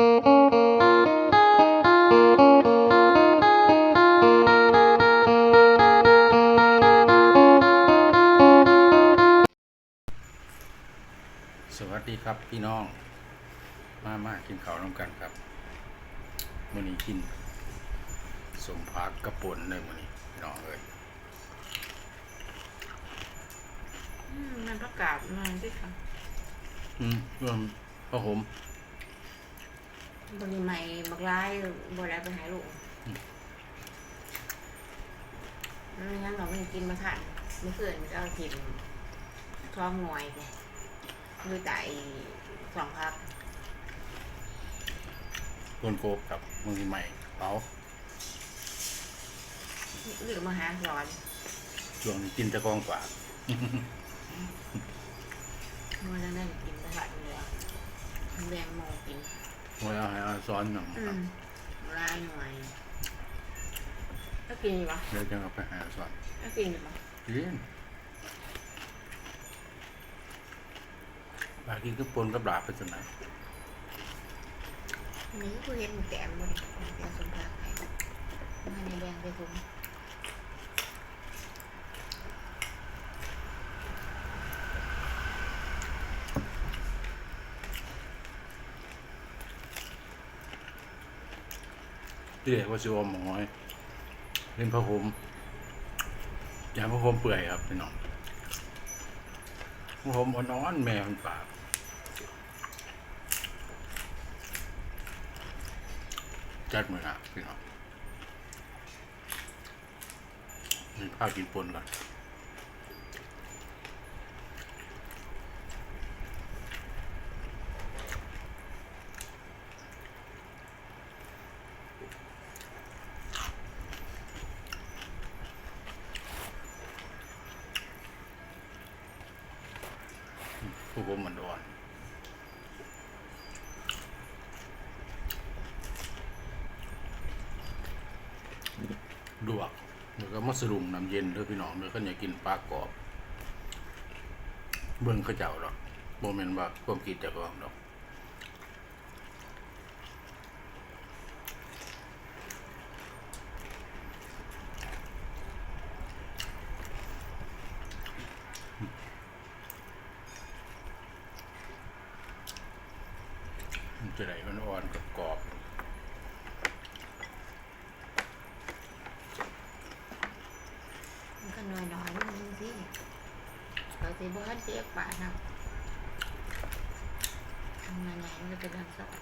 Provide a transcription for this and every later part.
สวัสดีครับพี่น้อง มามากินข้าวน้ำกันครับมื้อนี้กินสมผักกระป่นเลยมื้อนี้พี่น้องเอ้ยอืมมันประกาศมาด้วยค่ะ อืมรวมพระผม บริใหม่บักร้ายบริไปหาลูกนั่นงั้นเราไม่กินมาทันเมื่อคืนก็กินท้องหน่วยไงมือไต่สองพักต้นโกบครับมื้อนี้ใหม่เปาหรือมาหาร้อนช่วงนี้กินแตะกองกว่าเมื่อนั้นได้กินมาทันเลยแบงโมกิน ไว้เอาให้เอาซ้อนหน่อยอืครับมร้ายหน่วยก็กินอยู่ปะเดี๋ยวจะเอาไปหาซ้อนก็กินอยู่ปะกินบากินก็ปนกับดาบไปจนนะนี่คือเห็นแต้มเลยแต้มสมพักไปมาในแดงไปถุง ที่เรียกว่าชิวหมอยเล่นพระผมอย่างพระผมเปื่อยครับพี่น้องพระผมอ่อนๆแม่มันปากจัดมือนะพี่น้องมีผ้ากินปนก่อน พระผมมันโดนดวกแล้วก็มัสรุมน้ำเย็นเด้อพี่น้องเด้วก็อยากกินปลากรอบ เบิ่งข้าเจ้าหรอกโมเมนต์ว่าความคิดจะกรองดอก จะได้อ่อนๆกับกรอบมันก็น้อยน้อยๆนิดนึงสิเราสิบ่ทันเสียปากนะทำงานไหนมันก็เป็นทางสอง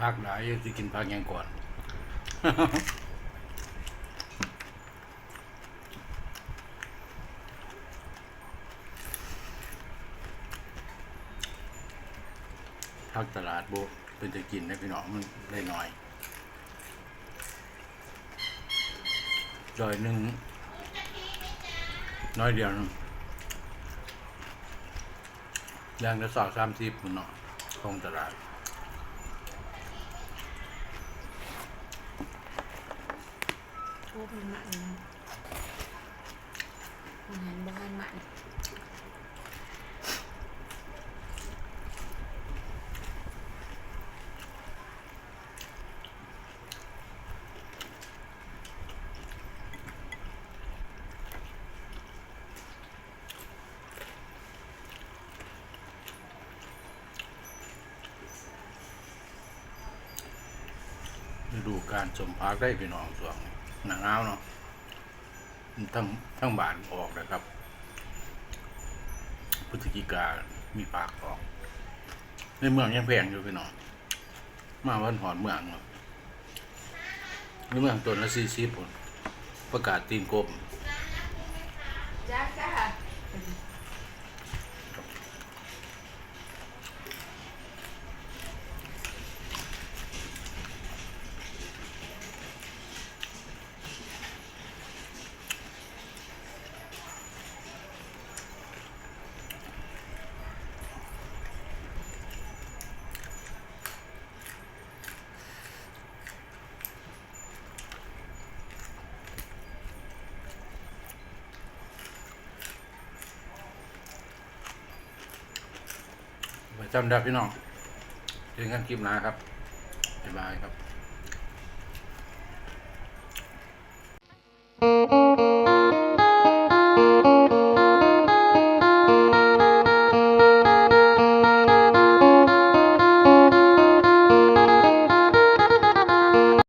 พักหลายจะกินพักยังก่อนพักตลาดโบเป็นจะกินได้พี่น้องมันได้น้อยจอยหนึ่งน้อยเดียวนึงย่างจะสอดสามสิบมันเนาะของตลาด ทุบมันมันมันหันบ้านมันฤดูการสมพักได้พี่น้องสวง หนังเอาวเนาะทั้งทั้งบานออกนะครับพฤศจิกามีปากออก ในเมืองยังแพงอยู่พี่น้องมาวันหอนเมืองเนาะในเมืองตัวละสี่สิบประกาศตีนกบ จำได้พี่น้องเจอกันคลิปหน้าครับบ๊ายบายครับ